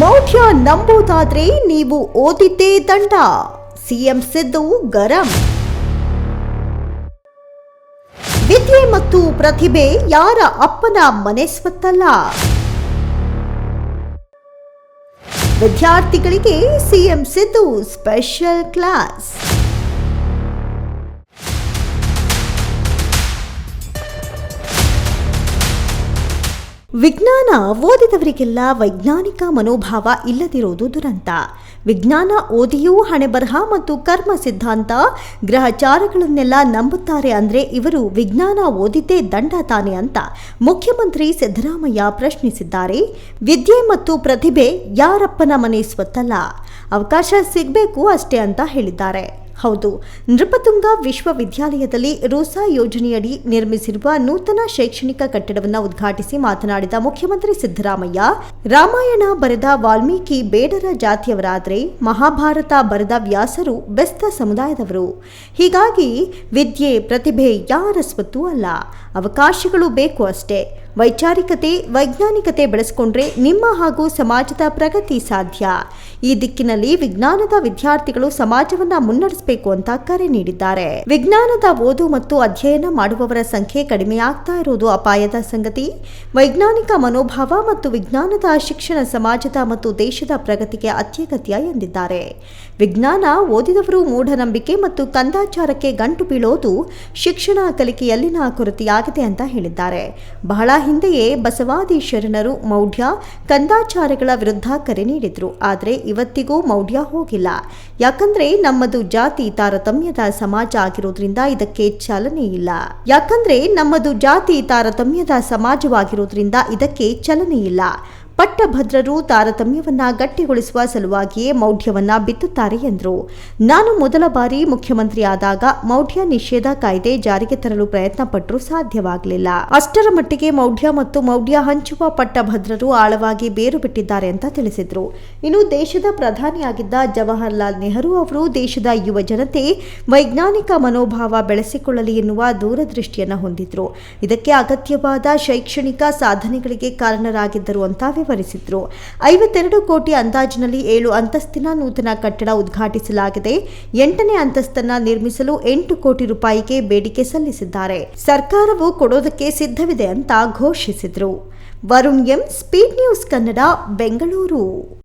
ಮೌಢ್ಯ ನಂಬುವುದಾದ್ರೆ ನೀವು ಓದಿದ್ದೇ ದಂಡ. ಸಿಎಂ ಸಿದ್ದು ಗರಂ. ವಿದ್ಯೆ ಮತ್ತು ಪ್ರತಿಭೆ ಯಾರ ಅಪ್ಪನ ಮನೆ ಸ್ವತ್ತಲ್ಲ? ವಿದ್ಯಾರ್ಥಿಗಳಿಗೆ ಸಿಎಂ ಸಿದ್ದು ಸ್ಪೆಷಲ್ ಕ್ಲಾಸ್. ವಿಜ್ಞಾನ ಓದಿದವರಿಗೆಲ್ಲ ವೈಜ್ಞಾನಿಕ ಮನೋಭಾವ ಇಲ್ಲದಿರೋದು ದುರಂತ. ವಿಜ್ಞಾನ ಓದಿಯೂ ಹಣೆಬರಹ ಮತ್ತು ಕರ್ಮ ಸಿದ್ಧಾಂತ ಗ್ರಹಚಾರಗಳನ್ನೆಲ್ಲ ನಂಬುತ್ತಾರೆ ಅಂದರೆ ಇವರು ವಿಜ್ಞಾನ ಓದಿದ್ದೇ ದಂಡ ತಾನೆ ಅಂತ ಮುಖ್ಯಮಂತ್ರಿ ಸಿದ್ದರಾಮಯ್ಯ ಪ್ರಶ್ನಿಸಿದ್ದಾರೆ. ವಿದ್ಯೆ ಮತ್ತು ಪ್ರತಿಭೆ ಯಾರಪ್ಪನ ಮನೆ ಸ್ವತ್ತಲ್ಲ. ಅವಕಾಶ ಸಿಗಬೇಕು ಅಷ್ಟೇ ಅಂತ ಹೇಳಿದ್ದಾರೆ. ಹೌದು. ನೃಪತುಂಗ ವಿಶ್ವವಿದ್ಯಾಲಯದಲ್ಲಿ ರೂಸಾ ಯೋಜನೆಯಡಿ ನಿರ್ಮಿಸಿರುವ ನೂತನ ಶೈಕ್ಷಣಿಕ ಕಟ್ಟಡವನ್ನು ಉದ್ಘಾಟಿಸಿ ಮಾತನಾಡಿದ ಮುಖ್ಯಮಂತ್ರಿ ಸಿದ್ದರಾಮಯ್ಯ, ರಾಮಾಯಣ ಬರೆದ ವಾಲ್ಮೀಕಿ ಬೇಡರ ಜಾತಿಯವರಾದರೆ ಮಹಾಭಾರತ ಬರೆದ ವ್ಯಾಸರು ಬೆಸ್ತ ಸಮುದಾಯದವರು. ಹೀಗಾಗಿ ವಿದ್ಯೆ, ಪ್ರತಿಭೆ ಯಾರ ಸ್ವತ್ತೂ ಅಲ್ಲ. ಅವಕಾಶಗಳು ಬೇಕು ಅಷ್ಟೇ. ವೈಚಾರಿಕತೆ, ವೈಜ್ಞಾನಿಕತೆ ಬೆಳೆಸಿಕೊಂಡ್ರೆ ನಿಮ್ಮ ಹಾಗೂ ಸಮಾಜದ ಪ್ರಗತಿ ಸಾಧ್ಯ. ಈ ದಿಕ್ಕಿನಲ್ಲಿ ವಿಜ್ಞಾನದ ವಿದ್ಯಾರ್ಥಿಗಳು ಸಮಾಜವನ್ನ ಮುನ್ನಡೆಸಬೇಕು ಅಂತ ಕರೆ ನೀಡಿದ್ದಾರೆ. ವಿಜ್ಞಾನದ ಓದು ಮತ್ತು ಅಧ್ಯಯನ ಮಾಡುವವರ ಸಂಖ್ಯೆ ಕಡಿಮೆಯಾಗ್ತಾ ಇರುವುದು ಅಪಾಯದ ಸಂಗತಿ. ವೈಜ್ಞಾನಿಕ ಮನೋಭಾವ ಮತ್ತು ವಿಜ್ಞಾನದ ಶಿಕ್ಷಣ ಸಮಾಜದ ಮತ್ತು ದೇಶದ ಪ್ರಗತಿಗೆ ಅತ್ಯಗತ್ಯ ಎಂದಿದ್ದಾರೆ. ವಿಜ್ಞಾನ ಓದಿದವರು ಮೂಢನಂಬಿಕೆ ಮತ್ತು ಕಂದಾಚಾರಕ್ಕೆ ಗಂಟು ಬೀಳೋದು ಶಿಕ್ಷಣ ಕಲಿಕೆಯಲ್ಲಿನ ಕೊರತೆಯಾಗಿದೆ ಅಂತ ಹೇಳಿದ್ದಾರೆ. ಬಹಳ ಹಿಂದೆಯೇ ಬಸವಾದಿ ಶರಣರು ಮೌಢ್ಯ ಕಂದಾಚಾರಗಳ ವಿರುದ್ಧ ಕರೆ ನೀಡಿದ್ರು. ಆದರೆ ಇವತ್ತಿಗೂ ಮೌಢ್ಯ ಹೋಗಿಲ್ಲ. ಯಾಕಂದ್ರೆ ನಮ್ಮದು ಜಾತಿ ತಾರತಮ್ಯದ ಸಮಾಜ ಆಗಿರೋದ್ರಿಂದ ಇದಕ್ಕೆ ಚಾಲನೆ ಇಲ್ಲ. ಯಾಕಂದ್ರೆ ನಮ್ಮದು ಜಾತಿ ತಾರತಮ್ಯದ ಸಮಾಜವಾಗಿರೋದ್ರಿಂದ ಇದಕ್ಕೆ ಚಲನೆ ಇಲ್ಲ. ಪಟ್ಟಭದ್ರರು ತಾರತಮ್ಯವನ್ನ ಗಟ್ಟಿಗೊಳಿಸುವ ಸಲುವಾಗಿಯೇ ಮೌಢ್ಯವನ್ನ ಬಿತ್ತುತ್ತಾರೆ ಎಂದರು. ನಾನು ಮೊದಲ ಬಾರಿ ಮುಖ್ಯಮಂತ್ರಿ ಆದಾಗ ಮೌಢ್ಯ ನಿಷೇಧ ಕಾಯ್ದೆ ಜಾರಿಗೆ ತರಲು ಪ್ರಯತ್ನ ಪಟ್ಟರೂ ಸಾಧ್ಯವಾಗಲಿಲ್ಲ. ಅಷ್ಟರ ಮಟ್ಟಿಗೆ ಮೌಢ್ಯ ಮತ್ತು ಮೌಢ್ಯ ಹಂಚುವ ಪಟ್ಟಭದ್ರರು ಆಳವಾಗಿ ಬೇರು ಬಿಟ್ಟಿದ್ದಾರೆ ಅಂತ ತಿಳಿಸಿದ್ರು. ಇನ್ನು ದೇಶದ ಪ್ರಧಾನಿಯಾಗಿದ್ದ ಜವಾಹರ್ಲಾಲ್ ನೆಹರು ಅವರು ದೇಶದ ಯುವ ಜನತೆ ವೈಜ್ಞಾನಿಕ ಮನೋಭಾವ ಬೆಳೆಸಿಕೊಳ್ಳಲಿ ಎನ್ನುವ ದೂರದೃಷ್ಟಿಯನ್ನು ಹೊಂದಿದ್ರು. ಇದಕ್ಕೆ ಅಗತ್ಯವಾದ ಶೈಕ್ಷಣಿಕ ಸಾಧನೆಗಳಿಗೆ ಕಾರಣರಾಗಿದ್ದರು ಅಂತ ವಿವರಿಸಿದ್ರು ಐವತ್ತೆರಡು ಕೋಟಿ ಅಂದಾಜಿನಲ್ಲಿ ಏಳು ಅಂತಸ್ತಿನ ನೂತನ ಕಟ್ಟಡ ಉದ್ಘಾಟಿಸಲಾಗಿದೆ. ಎಂಟನೇ ಅಂತಸ್ತನ್ನ ನಿರ್ಮಿಸಲು ಎಂಟು ಕೋಟಿ ರೂಪಾಯಿಗೆ ಬೇಡಿಕೆ ಸಲ್ಲಿಸಿದ್ದಾರೆ. ಸರ್ಕಾರವು ಕೊಡೋದಕ್ಕೆ ಸಿದ್ಧವಿದೆ ಅಂತ ಘೋಷಿಸಿದ್ರು. Varun M, speed news Kannada, Bengaluru.